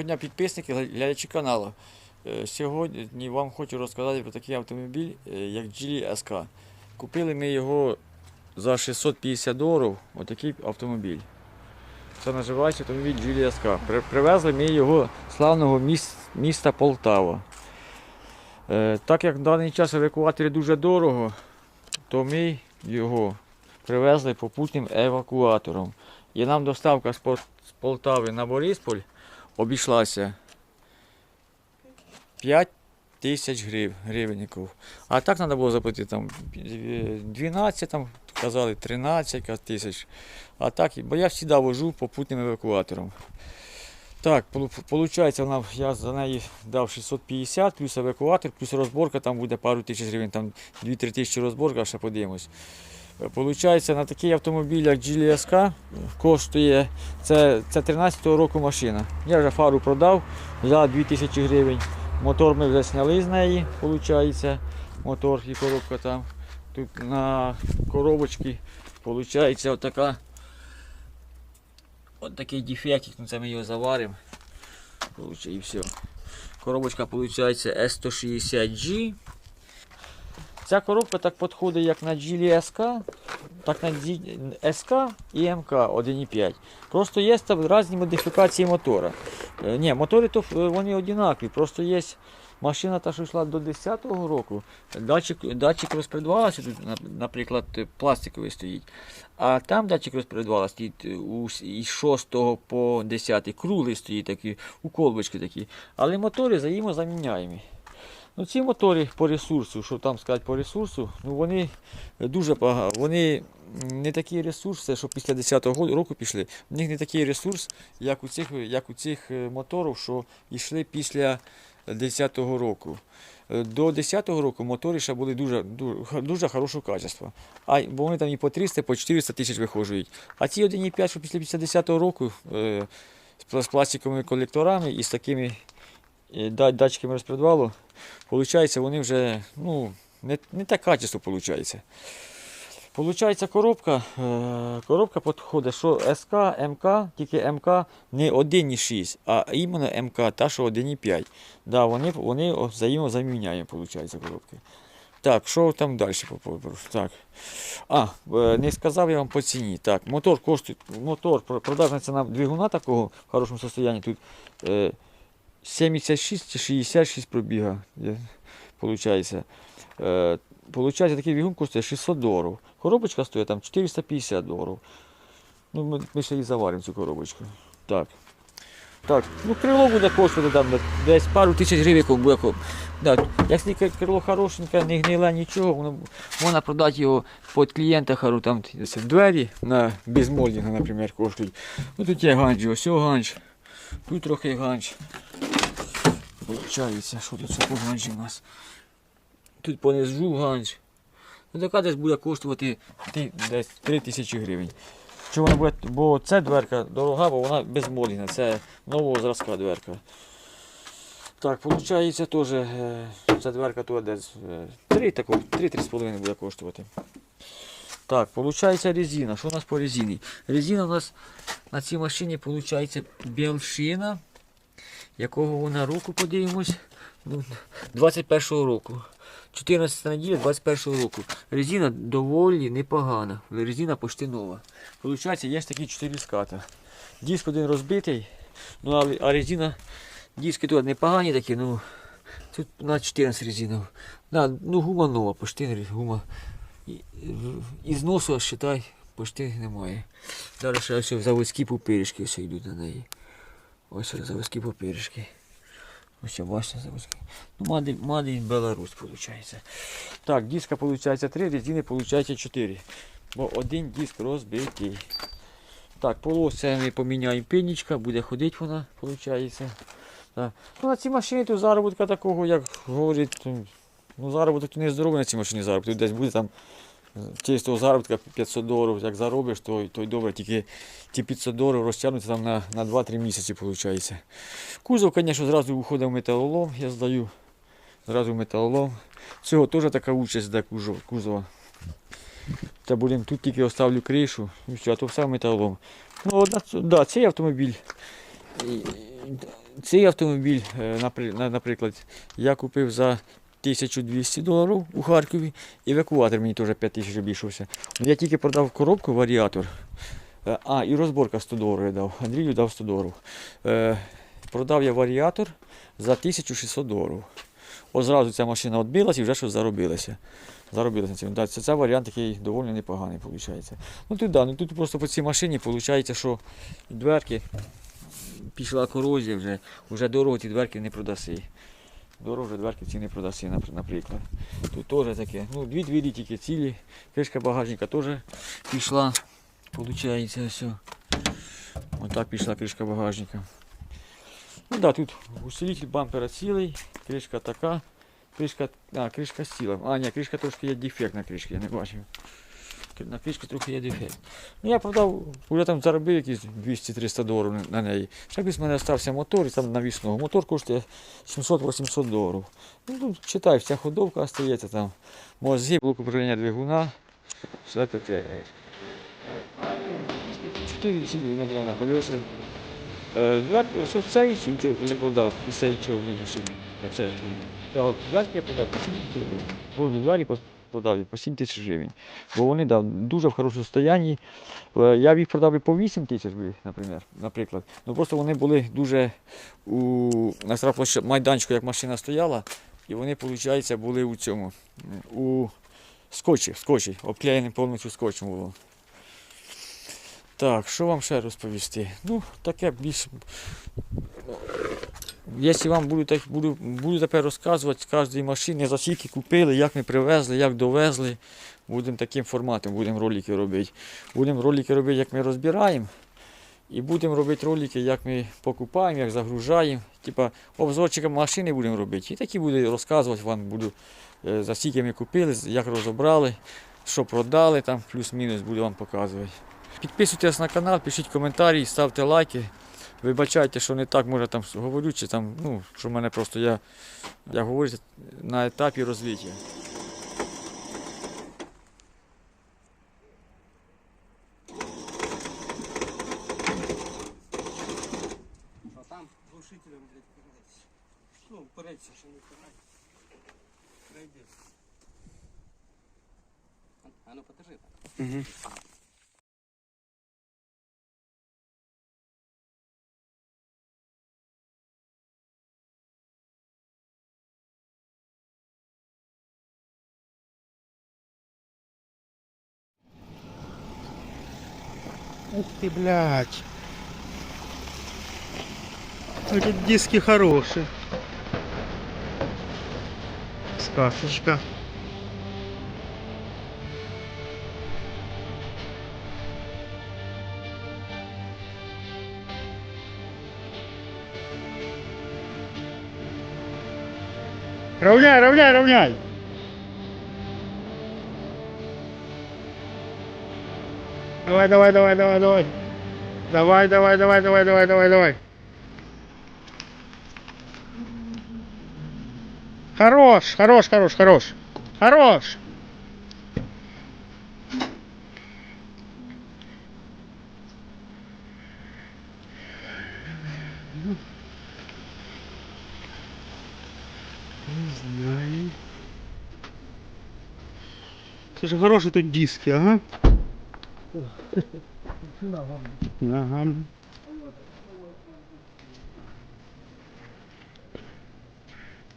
Доброго дня, підписники, глядачі каналу. Е, Сьогодні вам хочу розказати про такий автомобіль, е, як Geely SK. Купили ми його за 650 доларів, отакий автомобіль. Це називається автомобіль Geely SK. Привезли ми його з славного міста Полтава. Е, Так як в даний час евакуаторі дуже дорого, то ми його привезли попутним евакуатором. І нам доставка з Полтави на Борисполь обійшлася 5 тисяч грив, гривенників. А так треба було заплатити там е, 12, там, казали 13 тисяч. А так, бо я завжди вожу попутним евакуатором. Так, виходить, я за неї дав 650, плюс евакуатор, плюс розборка, там буде пару тисяч гривень, там 2-3 тисячі розборка, ще подивимось. Получається, на такий автомобіль, як Geely SK, коштує, це, це 13-го року машина. Я вже фару продав за 2000 гривень. Мотор ми вже зняли з неї, виходить, мотор і коробка там. Тут на коробочці виходить отака, от дефектик, ну це ми його заваримо. І все. Коробочка виходить S160G. Ця коробка так підходить як на Geely SK, так на SK і МК 1.5. Просто є там різні модифікації мотора. Е, Ні, мотори то е, вони однакові, просто є машина, та, що йшла до 10-го року. Датчик, датчик розпредвалася, тут, наприклад, пластиковий стоїть. А там датчик розпредвала стоїть е, із 6 по 10, круглий стоїть такий, у колбочки такі. Але мотори взаємозаміняємі. Ну, ці мотори по ресурсу, що там сказати по ресурсу, ну вони дуже багато. Вони не такі ресурси, що після 10-го року пішли. У них не такий ресурс, як у цих, як у цих е, моторів, що йшли після 10-го року. Е, До 10-го року мотори ще були дуже, дуже, дуже хорошого качества. А, бо вони там і по 300, по 400 тисяч виходжують. А ці 1,5, що після 50-го року е, з пластиковими колекторами і з такими датчиками розпредвалу, виходить, вони вже ну, не, не так качество виходить. Получається коробка, е, коробка підходить, що СК, МК, тільки МК не 1,6, а іменно МК, та що 1,5. Да, вони, вони взаємозаміняємо, виходить, коробки. Так, що там далі? Так. А, е, не сказав я вам по ціні. Так, мотор коштує, мотор, про- продажна ціна двигуна такого в хорошому стані тут е, 76 чи 66 пробіга. Получається. Е, Получається, такий двигун коштує 600 доларів. Коробочка стоїть там 450 доларів. Ну, ми, ми ще і заваримо цю коробочку. Так. Так, ну крило буде коштувати там десь пару тисяч гривень Да, якщо крило хорошеньке, не гниле нічого, воно, можна продати його під клієнта хару, там в двері на безмолдінга, наприклад, коштують. Ну тут є ганч, ось ганч. Тут трохи ганч. Получається, що тут що по ганчі у нас? Тут понизу ганч. Ну така десь буде коштувати десь 3 тисячі гривень. Чи вона буде, бо ця дверка дорога, бо вона безмоліна, це нового зразка дверка. Так, виходить теж е, ця дверка тут десь 3 3-3,5 буде коштувати. Так, виходить резина. Що у нас по резині? Резина у нас на цій машині виходить білшина, якого вона року подивимось. Ну, 21-го року. 14 неділя 21 року. Резина доволі непогана. Резина почти нова. Получається, є такі 4 ската. Диск один розбитий, ну, а, резина, диски тут непогані такі, ну тут на 14 резинов. Да, ну гума нова, почти гума. І, і зносу, считай, почти немає. Далі ще заводські пупиришки ось йдуть на неї. Ось заводські пупиришки. Ось бачите заводські. Ну, Мади, Мади Беларусь, виходить. Так, диска виходить 3, резини виходить 4. Бо один диск розбитий. Так, полоси ми поміняємо пенічка, буде ходити вона, виходить. Ну, на цій машині тут заробітка такого, як говорить, ну заробіток не здоровий на цій машині заробіток. Десь буде там чистого заробітка 500 доларів, як заробиш, то, то й добре, тільки ті 500 доларів розтягнуться там на, на 2-3 місяці, виходить. Кузов, звісно, зразу виходить в металолом, я здаю. Зразу в металолом. Цього теж така участь для кузова. Та блін, тут тільки оставлю кришу, і все, а то все металолом. Ну, одна, да, цей автомобіль. цей автомобіль, е, напри- на- наприклад, я купив за 1200 доларів у Харкові, евакуатор мені теж 5 тисяч обійшовся. Я тільки продав коробку, варіатор. Е, А, і розборка 100 доларів я дав. Андрію дав 100 доларів. Е, продав я варіатор за 1600 доларів. От зразу ця машина відбилась і вже щось заробилося. Заробилося цьому. Да, це, це варіант такий доволі непоганий, виходить. Ну тут, да, ну, тут просто по цій машині виходить, що дверки пішла корозія вже, вже дорого ті дверки не продаси. Дорого дверки ці не наприклад. Тут теж таке. Ну, дві двері тільки цілі. Кришка багажника теж пішла. Получається все. Отак пішла кришка багажника. Ну да, тут усилитель бампера цілий, кришка така. Кришка, а, кришка ціла. А, ні, кришка трошки є дефект на кришці, я не бачив. На кришці трохи є дефект. Ну я продав, вже там заробив якісь 200-300 доларів на- неї. Ще без мене стався мотор і там навісного. Мотор коштує 700-800 доларів. Ну, тут читай, вся ходовка остається там. Мозги, блок управління двигуна. Все таке. Чотири сіли на колеса. Е, цей не продав, цей машині. Це я от я продав, по 7 продав по 7 тисяч гривень. Бо вони да, дуже в хорошому стані. Е, Я їх продав по 8 тисяч, наприклад. Ну просто вони були дуже у на майданчику, як машина стояла, і вони, виходить, були у цьому. У скотчі, скотчі, обклеєним повністю скотчем було. Так, що вам ще розповісти? Ну, таке більш. Якщо вам буду, так, буду, буду тепер розказувати з кожної машини, за скільки купили, як ми привезли, як довезли, будемо таким форматом, будемо ролики робити. Будемо ролики робити, як ми розбираємо. І будемо робити ролики, як ми покупаємо, як загружаємо. Типа обзорчиком машини будемо робити. І такі буду розказувати вам, буду, е, за скільки ми купили, як розібрали, що продали, там плюс-мінус буду вам показувати. Підписуйтесь на канал, пишіть коментарі, ставте лайки. Вибачайте, що не так може там говорю, чи там, ну, що в мене просто я, я говорю на етапі розвиття. А там глушителем, блядь. Ну, впереться, ще не. Пройди. А ну покажи так. Ух ты, блядь. Эти диски хорошие. Сказочка. Равняй, равняй, равняй. Давай, давай, давай, давай, давай. Давай, давай, давай, давай, давай, давай, давай. Хорош, хорош, хорош, хорош. Хорош. Не знаю. Слушай, хорошие тут диски, ага. Ага.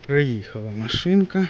Приїхала машинка.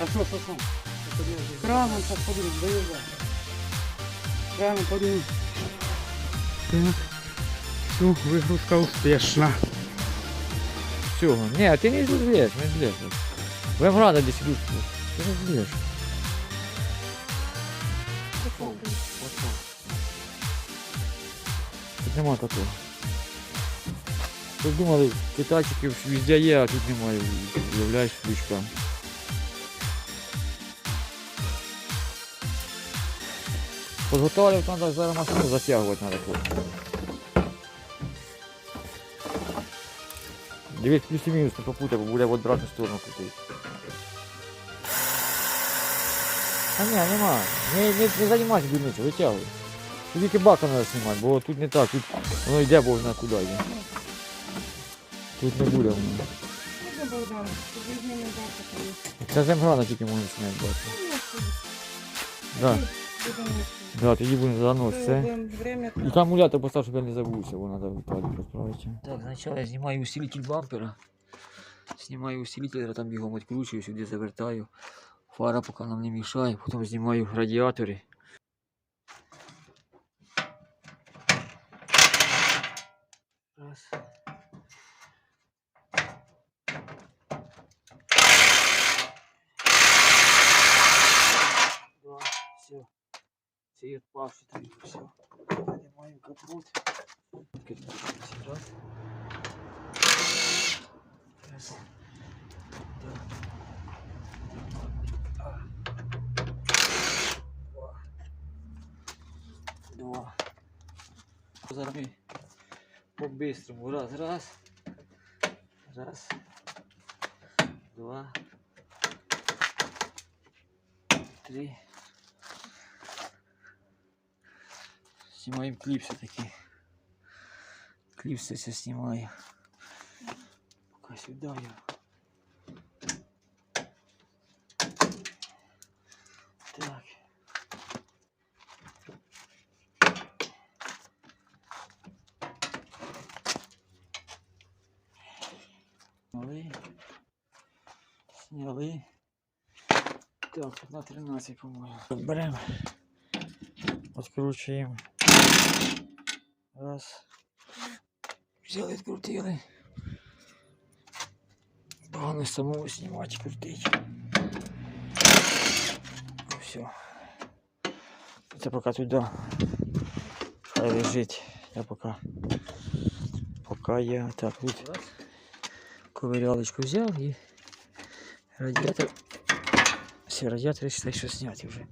А що, що, що? Краном сейчас подивись, доїжджай. Краном подивись. Так. Все, вигрузка успішна. Всього. Ні, ти не злез, не злез. Будем рада десь ручку. Ти не злез. Тут нема такого. Тут думали, китайчиків везде є, а тут немає. Уявляєш, ключка. Подготовлювати треба зараз машину затягувати треба хлопці. Дивись, плюс і мінус не попутай, бо буде в обратну сторону крутити. А ні, нема. Не, не, не займайся дурницю, витягуй. Тут тільки бака треба знімати, бо тут не так, тут воно йде, бо на куди йде. Тут не буде воно. Це земграна тільки можна зняти бачити. Да, да, тоді будемо заносити. це. Время І там мулятор постав, щоб я не забувся, бо треба Віталій розправити. Так, спочатку я знімаю усилитель бампера. Знімаю усилитель, там бігом відкручую, сюди завертаю. Фара поки нам не мішає, потім знімаю радіатори. Раз. Два, все. Цей відпавший там все. Поднимаем капот. Раз. Раз. Два. Два. Зараз ми по-бистрому. Раз, раз. Раз. Два. Три. Снимаем клипсы такие. Клипсы все снимаю. Пока сюда я. Так. Сняли. Сняли. Так, на 13, по-моему. Берем. Откручиваем. Раз. Взяли, відкрутили. Погано самому знімати, крутить. Все. Це поки туди. Хай лежить. Я поки. Поки я так тут ковирялочку взяв і радіатор. Все, радіатор считай, що зняті вже.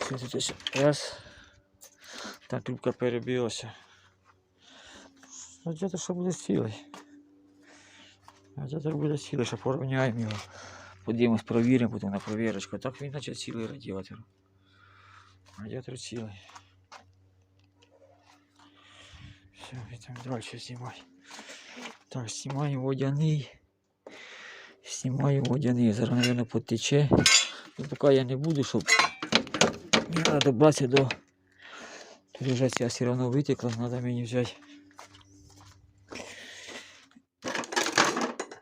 Все, тут ось раз. Там трубка перебилася. Радіатор що буде цілий. Радіатор буде цілий, що порівняємо його. Подивимось, провіримо потім на провірочку. Так він наче цілий радіатор. Радіатор цілий. Все, йдемо далі знімати. Так, знімаю водяний. Знімаю водяний. Зараз, мабуть, потече. Ну, поки я не буду, щоб мені треба до Тут вже ця все одно витекла, треба мені взяти.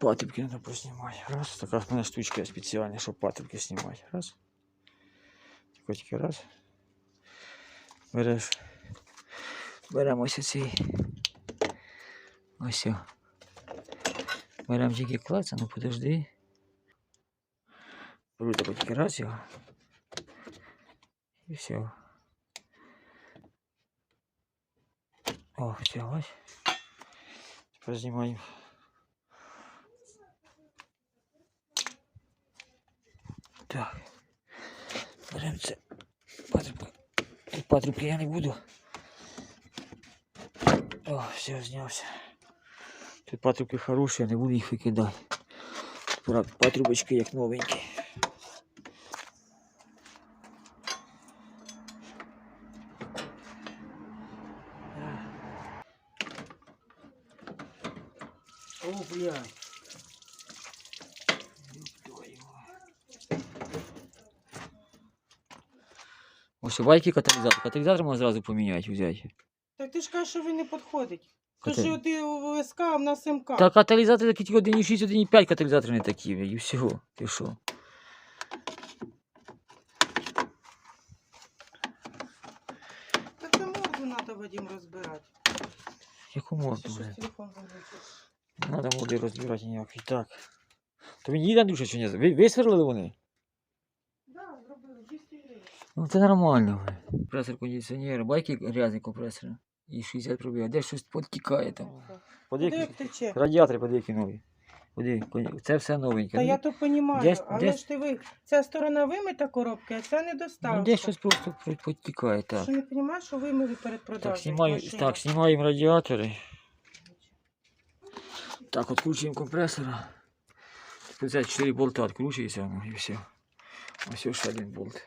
Патрубки треба познімати. Раз. Така в мене штучка спеціальна, щоб патрубки знімати. Раз. Тільки тільки раз. Береш. Беремо ось цей. Ось. о. Беремо тільки клаца, ну подожди. Беру тако тільки раз його. І все. О, все, ось. Тепер знімаємо. Так. Беремо це. Патрубки. Тут патрубки я не буду. О, все, знявся. Тут патрубки хороші, я не буду їх викидати. Правда, патрубочки як новенькі. Ось вайки каталізатор. Каталізатор можна зразу поміняти, взяти. Так ти ж кажеш, що він не підходить. Катал... Тож ти ВСК, а в нас МК. Та каталізатор такі тільки 1,6, 1,5 каталізатор не такі, і всього. Ти що? Так це морду треба Вадим розбирати. Яку морду, блядь? Треба морду розбирати ніяк і так. не їде, Андрюша, чи ні? Висверлили вони? Ну це нормально. блядь. Компресор кондиціонера, байки грязний компресор. І 60 пробігає. Де щось підтікає там. Подивіться. тече? Радіатори подивіться нові. Кон- це все новеньке. Та Ну, я то розумію, Десь- але десь- ж ти ви, ця сторона вимита коробки, а ця не Ну, доставка. де щось просто під- підтікає, так. Що не розумієш, що вимили перед продажем? Так, знімаю, так, знімаємо радіатори. Так, відкручуємо компресора. Це 4 болта відкручується, ну і все. Ось ще один болт.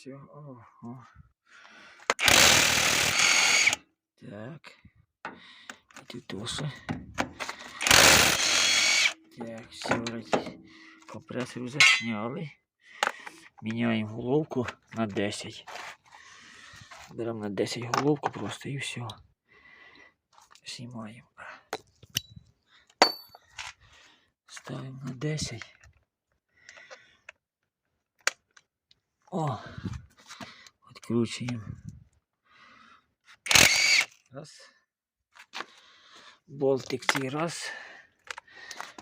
Все, о, о. Так. І. Так, все, раді- компресор вже зняли. Міняємо головку на 10. Беремо на 10 головку просто і все. Знімаємо. Ставимо на 10. О! Відкручуємо. Раз. Болтик цей раз.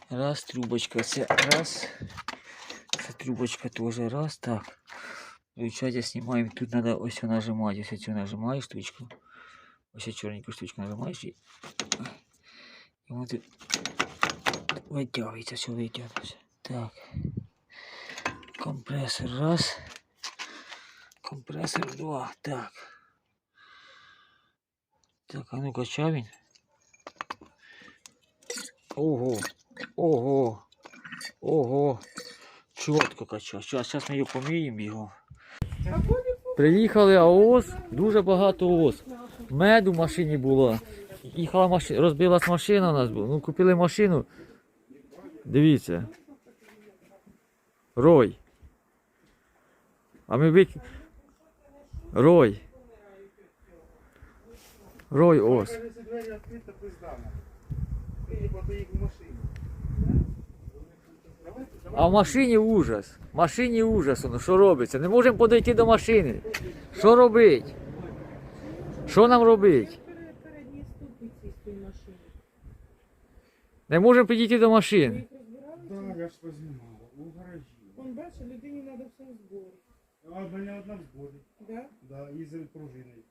Раз, трубочка це раз. Це трубочка теж раз. Так. Получается, снимаем. Тут надо ось нажимать. Ось цю нажимаешь штучку. Ось чорненьку штучку нажимаешь і. І воно тут витягується, все витягнеться. Так. Компресор раз. Компресор два. Так. Так, а ну качав він. Ого. Ого. Ого. Чітко качав. Зараз, зараз ми його поміємо його. Приїхали АОС, дуже багато ООС. Меду в машині було. Їхала машина, розбилась машина у нас була. Ну, купили машину. Дивіться. Рой. А ми вик... Рой. Рой ос. А в машині ужас. В машині ужас. Ну, що робиться? Не можемо подойти до машини. Що робить? Що нам робить? Машини. Не можемо підійти до машини. Так, я ж познімав. У гаражі. Он бачиш, людині треба все в зборі. А в одна в зборі. Да? Да, і з пружиною.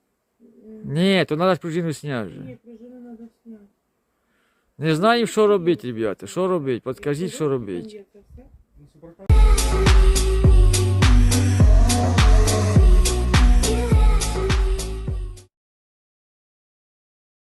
Ні, то треба ж пружину зняти вже. Ні, пружину треба зняти. Не знаю, що робити, ребята. Що робити? Подскажіть, що робити.